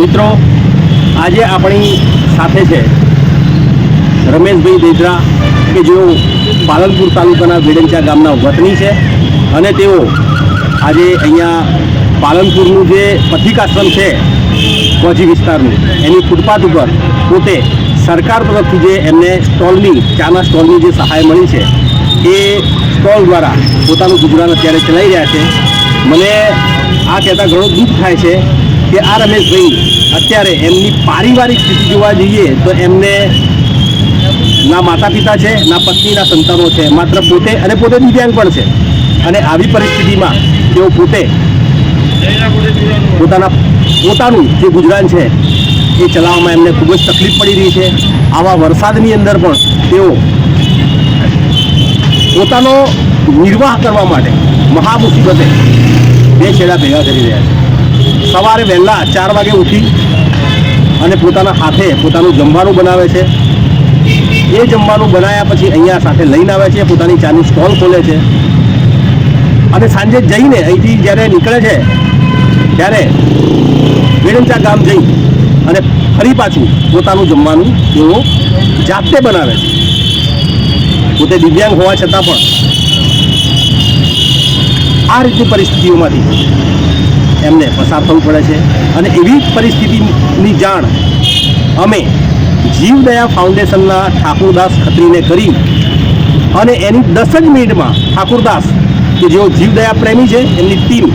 મિત્રો, આજે આપણી સાથે છે રમેશભાઈ દેદરા, કે જેઓ પાલનપુર તાલુકાના વેડંચા ગામના વતની છે અને તેઓ આજે અહીંયા પાલનપુરનું જે પથિકાશ્રમ છે કોજી વિસ્તારનું, એની ફૂટપાથ ઉપર પોતે સરકાર તરફથી જે એમને સ્ટોલની, ચાના સ્ટોલની જે સહાય મળી છે, એ સ્ટોલ દ્વારા પોતાનું ગુજરાન અત્યારે ચલાવી રહ્યા છે. મને આ કહેતા ઘણો દુઃખ થાય છે કે આ રમેશભાઈ અત્યારે એમની પારિવારિક સ્થિતિ જોવા જઈએ તો એમને ના માતા પિતા છે, ના પત્ની, ના સંતાનો છે, માત્ર પોતે અને પોતે દિવ્યાંગ પણ છે. અને આવી પરિસ્થિતિમાં તેઓ પોતે પોતાના પોતાનું જે ગુજરાન છે એ ચલાવવામાં એમને ખૂબ જ તકલીફ પડી રહી છે. આવા વરસાદની અંદર પણ તેઓ પોતાનો નિર્વાહ કરવા માટે મહામુસીબતે બે છેડા ભેગા કરી રહ્યા છે. સવારે વહેલા ચાર વાગે ઉઠી અને પોતાના હાથે પોતાનું જમવાનું બનાવે છે. એ જમવાનું બનાવ્યા પછી અહીંયા સાથે લઈને આવે છે, પોતાની ચાની સ્ટોલ ખોલે છે. અને સાંજે જઈને અહીંથી જ્યારે નીકળે છે, ત્યારે વેડંચા ગામ જઈ અને ફરી પાછું પોતાનું જમવાનું તેઓ જાતે બનાવે છે. પોતે દિવ્યાંગ હોવા છતાં પણ આ રીતની પરિસ્થિતિઓમાંથી એમને પસાર થવું પડે છે. અને એવી પરિસ્થિતિની જાણ અમે જીવદયા ફાઉન્ડેશનના ઠાકુરદાસ ખત્રીને કરી અને એની દસ જ મિનિટમાં ઠાકુરદાસ, કે જેઓ જીવદયા પ્રેમી છે, એમની ટીમ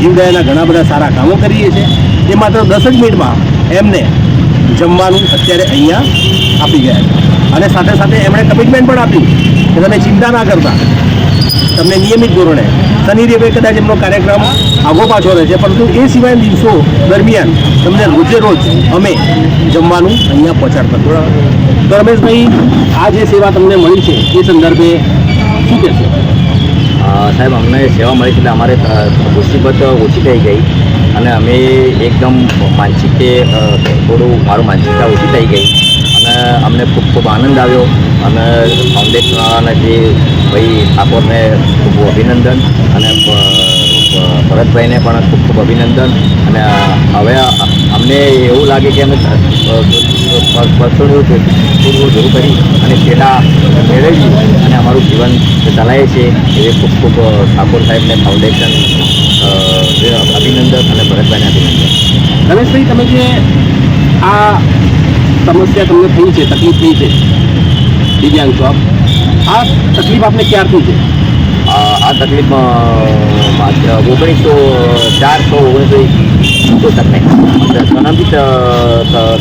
જીવદયાના ઘણા બધા સારા કામો કરીએ છે. એ માત્ર દસ જ મિનિટમાં એમને જમવાનું અત્યારે અહીંયા આપી ગયા અને સાથે સાથે એમણે કમિટમેન્ટ પણ આપ્યું કે તમે ચિંતા ના કરતા. તમને નિયમિત ધોરણે શનિ રવિ કદાચ એમનો કાર્યક્રમ આગો પાછો રહે છે પરંતુ એ સિવાય દિવસો દરમિયાન તમને રોજે રોજ અમે જમવાનું અહીંયા પહોંચાડતા તો રમેશભાઈ આ જે સેવા તમને મળી છે, એ સંદર્ભે શું કહેશો? સાહેબ, અમને સેવા મળી છે એટલે અમારે મુસીબત ઓછી થઈ ગઈ અને અમે એકદમ માનસિક કે થોડું મારું માનસિકતા ઓછી થઈ ગઈ. અમને ખૂબ ખૂબ આનંદ આવ્યો અને ફાઉન્ડેશનવાળાને જે ભાઈ ઠાકોરને ખૂબ અભિનંદન અને ભરતભાઈને પણ ખૂબ ખૂબ અભિનંદન. અને હવે અમને એવું લાગે કે અમે વર્ષોનું પૂરવું ધૂરું કરી અને છેલ્લા મેળવી અને અમારું જીવન ચલાવીએ છીએ એવી ખૂબ ખૂબ ઠાકોર સાહેબને ફાઉન્ડેશન અભિનંદન અને ભરતભાઈને અભિનંદન. રમેશભાઈ, તમે જે આ સમસ્યા તમને થઈ છે તકલીફ થઈ છે? દિવ્યાંગ છો આપ. આ તકલીફ આપને ક્યારથી છે? આ તકલીફ ઓગણીસો ચારસો ઓગણીસો સિત્તોતેરને જન્મથી જ,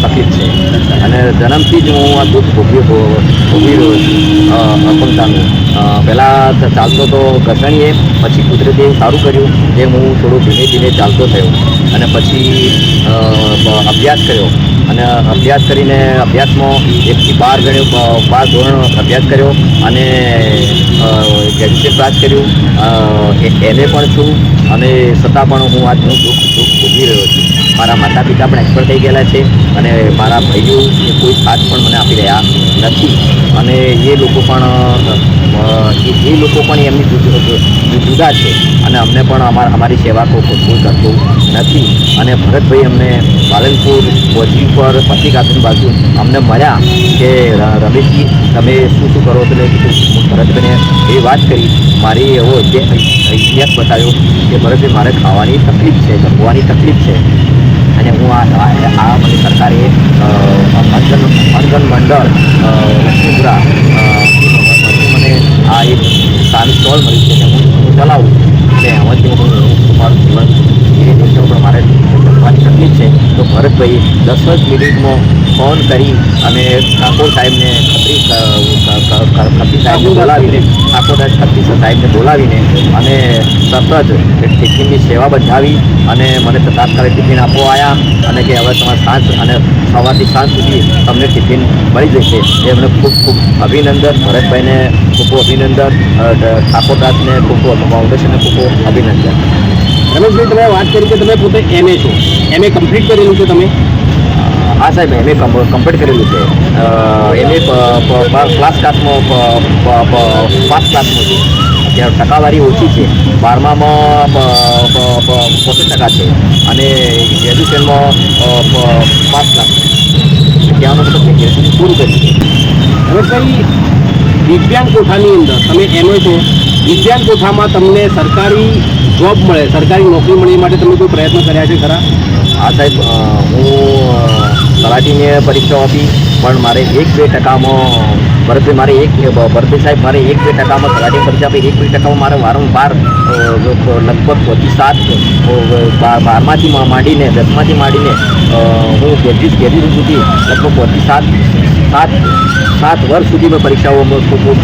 તકલીફ છે. અને જન્મથી જ હું આ દુઃખ ભોગવી ભોગવી રહ્યો છું. અ, અપંગતાનું. પહેલાં ચાલતો તો ઘસણીએ પછી કુદરતે એવું સારું કર્યું કે હું થોડું ધીમે ધીમે ચાલતો થયો. અને પછી અભ્યાસ કર્યો. અને અભ્યાસ કરીને અભ્યાસમાં એકથી બાર ગણ્યો બાર ધોરણ અભ્યાસ કર્યો અને ગ્રેજ્યુએશન પાસ કર્યું. એમએ પણ છું અને છતાં પણ હું આજનું દુઃખ દુઃખ ભોગવી રહ્યો છું. મારા માતા પિતા પણ એક્સપર્ટ થઈ ગયેલા છે અને મારા ભાઈઓ એ કોઈ સાથ પણ મને આપી રહ્યા નથી. અને એ લોકો પણ એ લોકો પણ એમની જુદ- છે. અને અમને પણ અમારા, અમારી સેવા કોઈ કોઈ કરતું નથી. અને ભરતભાઈ અમને પાલનપુર પોજી પર પત્રિકાની બાજુ અમને મળ્યા કે રમેશજી, તમે શું શું કરો એટલે હું ભરતભાઈને એ વાત કરી. મારી એવો ઇતિહાસ બતાવ્યો કે ભરતભાઈ, મારે ખાવાની તકલીફ છે, જમવાની તકલીફ છે. અને હું આ, આ- મને સરકારે અંગન અંજન મંડળ મને આ એક સારી સ્ટોલ મળી છે અને હું ચલાવું એટલે એમાંથી હું મારું જીવન એ રીતે પણ મારે જમવાની છે. તો ભરતભાઈ દસ જ મિનિટમાં ફોન કરી અને ઠાકોર સાહેબને ખત્રી સાહેબને બોલાવીને, ઠાકોર ખત્રી સાહેબને બોલાવીને અને તરત જ ટિફિનની સેવા બજાવી અને મને તાત્કાલિક ટિફિન આપવા આવ્યા અને કે હવે તમારે સાંજ અને સવારથી સાંજ સુધી તમને ટિફિન મળી જશે. એ એમને ખૂબ ખૂબ અભિનંદન, ભરતભાઈને ખૂબ ખૂબ અભિનંદન ઠાકોર ઠાકોરદાસને ખૂબ ખૂબ ફાઉન્ડેશનને ખૂબ ખૂબ અભિનંદન. રમેશભાઈ, તમે વાત કરી કે તમે પોતે એમએ છો. એમએ કમ્પ્લીટ કરેલું છે તમે? હા સાહેબ એમ એ કમ્પ્લીટ કરેલું છે. એમ એ ક્લાસ ક્લાસમાં ફાસ્ટ ક્લાસમાં છે. ત્યાં ટકાવારી ઓછી છે. બારમામાં પોતે ટકા છે. અને ગ્રેજ્યુએશનમાં પાંચ લાખ ત્યાંનો ગ્રેજ્યુએશન પૂરું કર્યું છે. હવે કઈ દિવ્યાંગ કોઠાની અંદર તમે એનો છો દિવ્યાંગ કોઠામાં તમને સરકારી જોબ મળે, સરકારી નોકરી મળે માટે તમે કોઈ પ્રયત્ન કર્યા છે ખરા? હા સાહેબ હું તલાટીની પરીક્ષા આપી પણ મારે એક બે ટકામાં ભરતભાઈ મારે એક, ભરતભાઈ સાહેબ મારે એક બે ટકામાં તલાટી પરીક્ષા આપી, એક બે ટકામાં મારે વારંવાર લગભગ પચીસ સાત બારમાથી માંડીને, દસમાંથી માંડીને હું ગ્રેજ્યુએટ ગ્રેજ્યુએટ સુધી લગભગ બધી સાત સાત સાત વર્ષ સુધી મેં પરીક્ષાઓમાં ખૂબ ખૂબ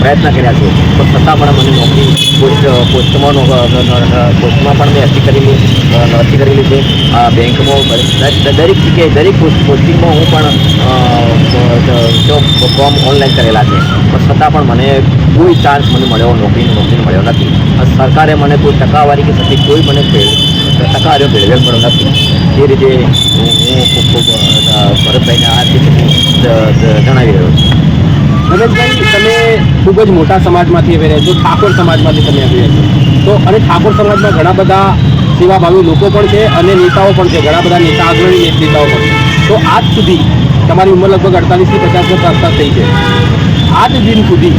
પ્રયત્ન કર્યા છે. પણ છતાં પણ મને નોકરી પોસ્ટ પોસ્ટમાં પોસ્ટમાં પણ મેં અરજી કરેલી અરજી કરેલી છે. બેંકમાં દરેક જગ્યાએ, દરેક પોસ્ટ, પોસ્ટિંગમાં હું પણ ફોર્મ ઓનલાઈન કરેલા છે. પણ છતાં પણ મને કોઈ ચાન્સ મને મળ્યો નોકરી નોકરી મળ્યો નથી. સરકારે મને કોઈ ટકાવારી કે પછી કોઈ મને ટકાવારીઓ મેળવ્યો નથી. એ રીતે હું ખૂબ ખૂબ ભરતભાઈને આ રીતે જ- જ- જણાવી રહ્યો છું. ભરતભાઈ, તમે ખૂબ જ મોટા સમાજમાંથી આવી રહ્યા છો ઠાકોર સમાજમાંથી તમે આવી રહ્યા છો તો અને ઠાકોર સમાજમાં ઘણા બધા સેવાભાવી લોકો પણ છે અને નેતાઓ પણ છે, ઘણા બધા નેતા અગ્રણી નેતાઓ પણ છે. તો આજ સુધી તમારી ઉંમર લગભગ અડતાલીસથી પચાસ વર્ષ આસપાસ થઈ છે. આજ દિન સુધી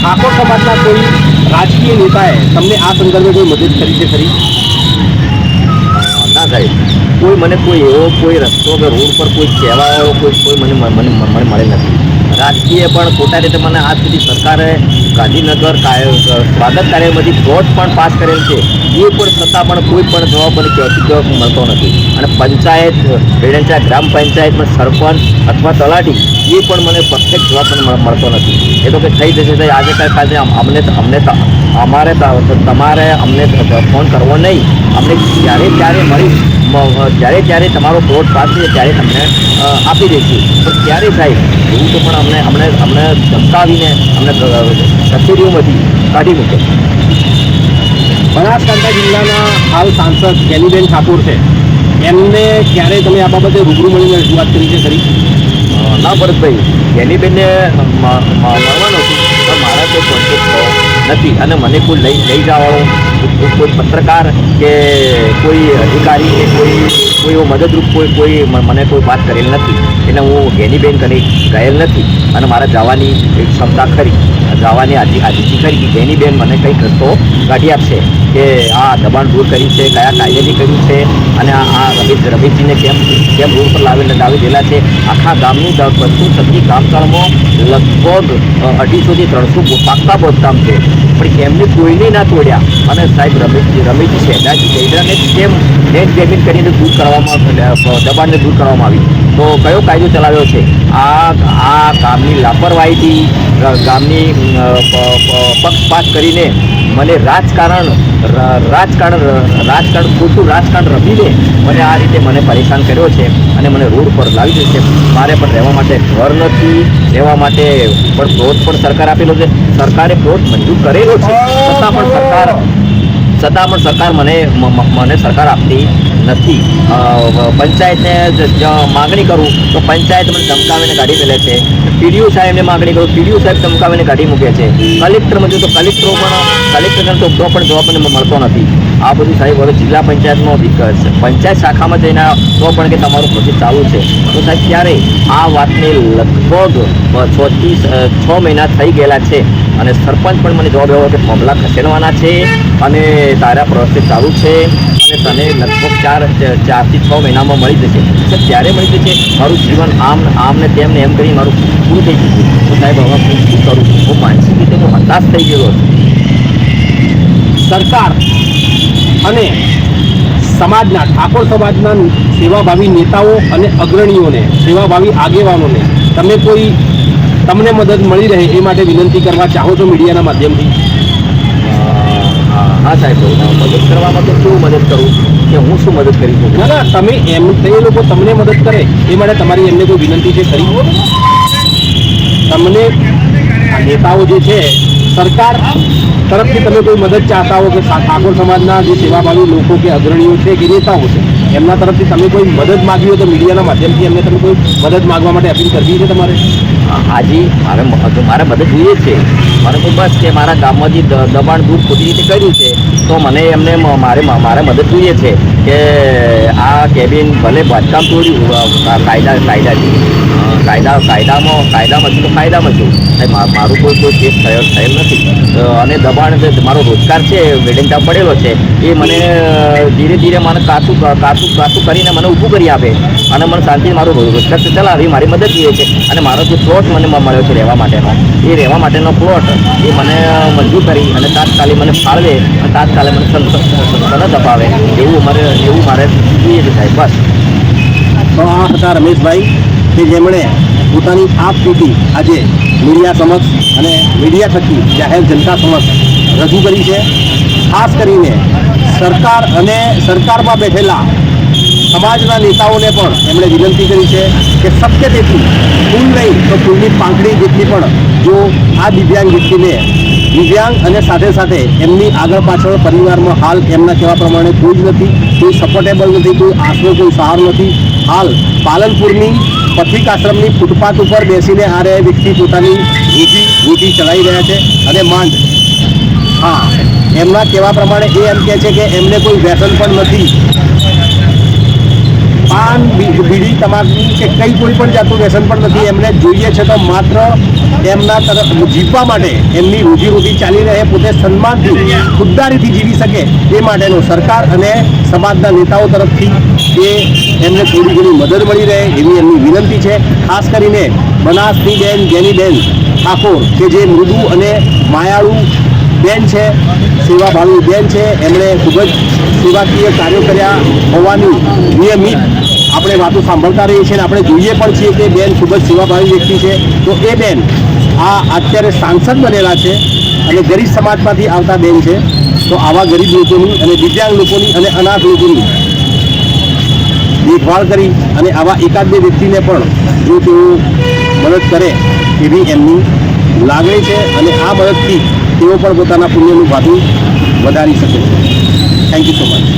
ઠાકોર સમાજના કોઈ રાજકીય નેતાએ તમને આ સંદર્ભે કોઈ મદદ કરી છે ખરી? સાહેબ કોઈ મને કોઈ એવો કોઈ રસ્તો કે રોડ પર કોઈ કહેવાવાળો કોઈ કોઈ મને મને મને મળે નથી. રાજકીય પણ ખોટા રીતે મને આજ સુધી સરકારે ગાંધીનગર સ્વાગત કાર્યમાંથી પ્લોટ પણ પાસ કરેલ છે. એ પણ છતાં પણ કોઈ પણ જવાબ મને જવાબ મળતો નથી. અને પંચાયત વેડંચા ગ્રામ પંચાયતમાં સરપંચ અથવા તલાટી, એ પણ મને પરફેક્ટ જવાબ મને મળતો નથી. એ તો કે થઈ જશે, તો આજે કાંઈ કાલે અમ- અમને અમને અમારે તમારે અમને ફોન કરવો નહીં. અમને જ્યારે ત્યારે મળી જ્યારે ત્યારે તમારો પ્લોટ પાસ થશે ત્યારે તમને આપી દઈશું પણ ત્યારે સાહેબ એવું તો પણ અમને અમને અમને ધમકાવીને અમને કચેરીઓમાંથી કાઢી મૂકે. બનાસકાંઠા જિલ્લાના હાલ સાંસદ ગેનીબેન ઠાકોર છે. એમને ક્યારે તમે આ બાબતે રૂબરૂ મળીને રજૂઆત કરી છે કરી ના ભરતભાઈ એની મળવાનો હતું પણ મારા કોઈ કોન્ટેક્ટ નથી. અને મને કોઈ લઈ લઈ જવાળો કોઈ- પત્રકાર કે કોઈ અધિકારી કે કોઈ કોઈ એવો મદદરૂપ કોઈ કોઈ મને કોઈ વાત કરેલ નથી. એટલે હું ગેનીબેન કરી ગયેલ નથી. અને મારા જવાની ક્ષમતા ખરી. જવાની આજી આજીજી ખરી કે ગેનીબેન મને કંઈક રસ્તો કાઢી આપશે. કે આ દબાણ દૂર કર્યું છે, કયા કાયદેથી કર્યું છે અને આ રમેશ રમેશજીને કેમ કેમ રોડ પર લાવી લાવી દેલા છે? આખા ગામનું બધું છત્રી કામકાળમાં લગભગ અઢીસોથી ત્રણસો પાક્કા બાંધકામ છે. પણ એમને કોઈને ના તોડ્યા. અને સાહેબ, રમેશજી રમેશજી શહેજાજી જયરાને કેમ નેટ પેમેન્ટ કરીને દૂર કરવામાં દબાણને દૂર કરવામાં આવી? તો કયો કાયદો ચલાવ્યો છે? આ આ ગામની લાપરવાહીથી ગામની પક્ષપાત કરીને મને રાજકારણ રાજકારણ રાજકારણ ખોટું રાજકારણ રમીને મને આ રીતે મને પરેશાન કર્યો છે અને મને રોડ પર લાવી દે છે. મારે પણ રહેવા માટે ઘર નથી, રહેવા માટે પણ પ્લોટ પણ સરકાર આપેલો છે. સરકારે પ્લોટ મંજૂર કરેલો છે. છતાં પણ સરકાર છતાં પણ સરકાર મને મને સરકાર આપતી નથી. પંચાયતને માગણી કરું તો પંચાયત મને ધમકાવીને કાઢી મેલે છે. પીડીઓ સાહેબને માગણી કરું પીડીઓ સાહેબ ધમકાવીને કાઢી મૂકે છે. કલેક્ટરમાં જો તો કલેક્ટરો પણ કલેક્ટરને તો પણ જવાબ મને મળતો નથી. આ બધું સાહેબ હવે જિલ્લા પંચાયતનો પંચાયત શાખામાં જઈને તો પણ કે તમારું પ્રોજેક્ટ ચાલુ છે. તો સાહેબ ક્યારે આ વાતને લગભગ છ થી છ મહિના થઈ ગયેલા છે. અને સરપંચ પણ મને જવાબ એવો કે મામલા ખસેડવાના છે અને તારા પ્રોસેસ ચાલુ છે અને તને લગભગ ચાર, ચારથી છ મહિનામાં મળી જશે. તો ત્યારે મળી જશે. મારું જીવન આમ આમ ને તેમ ને એમ કરી મારું પૂરું થઈ ગયું તો સાહેબ, હવે હું શું કરું? હું માનસિક રીતે હું હતાશ થઈ ગયો હતો સરકાર અને સમાજના, ઠાકોર સમાજના સેવાભાવી નેતાઓ અને અગ્રણીઓને, સેવાભાવી આગેવાનોને, તમે કોઈ તમને મદદ મળી રહે એ માટે વિનંતી કરવા ચાહો છો મીડિયાના માધ્યમથી? હા સાહેબ મદદ કરવામાં તો શું મદદ કરું કે હું શું મદદ કરી શકું? ના ના તમે એમ તે લોકો તમને મદદ કરે એ માટે તમારી એમને કોઈ વિનંતી છે કરી તમને આ નેતાઓ જે છે સરકાર તરફથી તમે કોઈ મદદ ચાહતા હો કે ઠાકોર સમાજના જે સેવાભાવી લોકો કે અગ્રણીઓ છે કે નેતાઓ છે એમના તરફથી તમે કોઈ મદદ માગવી હોય તો મીડિયાના માધ્યમથી એમને તમે કોઈ મદદ માગવા માટે અપીલ કરવી છે તમારે? હાજી, મારે મારે મદદ જોઈએ છે. મને તો બસ કે મારા ગામમાંથી દબાણ દૂર ખોટી રીતે કર્યું છે, તો મને એમને મારે મારે મદદ જોઈએ છે. કે આ કેબિન ભલે બાંધકામ તોડ્યું અ, કાયદા કાયદાથી કાયદા કાયદામાં કાયદામાં છું તો કાયદામાં છું મારું કોઈ કોઈ કેસ થયેલ થયેલ નથી. અને દબાણ મારો રોજગાર છે વેડેન્ટા પડેલો છે એ મને ધીરે ધીરે મને કાચું કાચું કાચું કરીને મને ઊભું કરી આપે. અને મને શાંતિથી મારો રોજગાર ચલાવે મારી મદદ જોઈએ છે. અને મારો જે પ્લોટ મને મળ્યો છે રહેવા માટેનો એ રહેવા માટેનો પ્લોટ એ મને મંજૂર કરી અને તાત્કાલિક મને ફાળવે અને તાત્કાલિક મને સન- સન- દબાવે અપાવે એવું મારે એવું મારે જોઈએ સાહેબ બસ. તો આ હતા રમેશભાઈ કે જેમણે પોતાની આપ પીટી આજે મીડિયા સમક્ષ અને મીડિયા થકી જાહેર જનતા સમક્ષ રજૂ કરી છે. ખાસ કરીને સરકાર અને સરકારમાં બેઠેલા સમાજના નેતાઓને પણ એમણે વિનંતી કરી છે કે શક્ય તેટલું ફૂલ નહીં તો ફૂલની પાંખડી જેટલી પણ જો આ દિવ્યાંગ વ્યક્તિને દિવ્યાંગ અને સાથે સાથે એમની આગળ પાછળ પરિવારમાં હાલ એમના કહેવા પ્રમાણે કોઈ જ નથી, કોઈ સપોર્ટેબલ નથી, કોઈ આશરો કોઈ સહારો નથી. હાલ પાલનપુરની પથિક આશ્રમની ફૂટપાથ ઉપર બેસીને આ રહ્યા વ્યક્તિ પોતાની રોજી રોટી ચલાવી રહ્યા છે અને માંડ. હા, એમના કહેવા પ્રમાણે એ એમ કહે છે કે એમને કોઈ વ્યસન પણ નથી. પાન બીડી તમાકુ કે કંઈ કોઈ પણ જાતનું વ્યસન પણ નથી. એમને જોઈએ છે તો માત્ર એમના તરફ જીવવા માટે એમની રોજીરોટી ચાલી રહે, પોતે સન્માનથી, ખુદદારીથી જીવી શકે એ માટેનો સરકાર અને સમાજના નેતાઓ તરફથી એ એમને થોડી ઘણી મદદ મળી રહે એવી એમની વિનંતી છે. ખાસ કરીને બનાસની બેન, જેની બેન ઠાકોર, કે જે મૃદુ અને માયાળુ બેન છે, સેવાભાવી બેન છે, એમણે ખૂબ જ સેવાકીય કાર્યો કર્યા હોવાની નિયમિત આપણે વાતો સાંભળતા રહીએ છીએ અને આપણે જોઈએ પણ છીએ કે બેન ખૂબ જ સેવાભાવી વ્યક્તિ છે. તો એ બેન આ અત્યારે સાંસદ બનેલા છે અને ગરીબ સમાજમાંથી આવતા બેન છે. તો આવા ગરીબ લોકોની અને દિવ્યાંગ લોકોની અને અનાથ લોકોની દેખભાળ કરી અને આવા એકાદ બે વ્યક્તિને પણ જો તેઓ મદદ કરે એવી એમની લાગણી છે અને આ મદદથી તેઓ પણ પોતાના પુણ્યનું ભાતું વધારી શકે છે. Thank you so much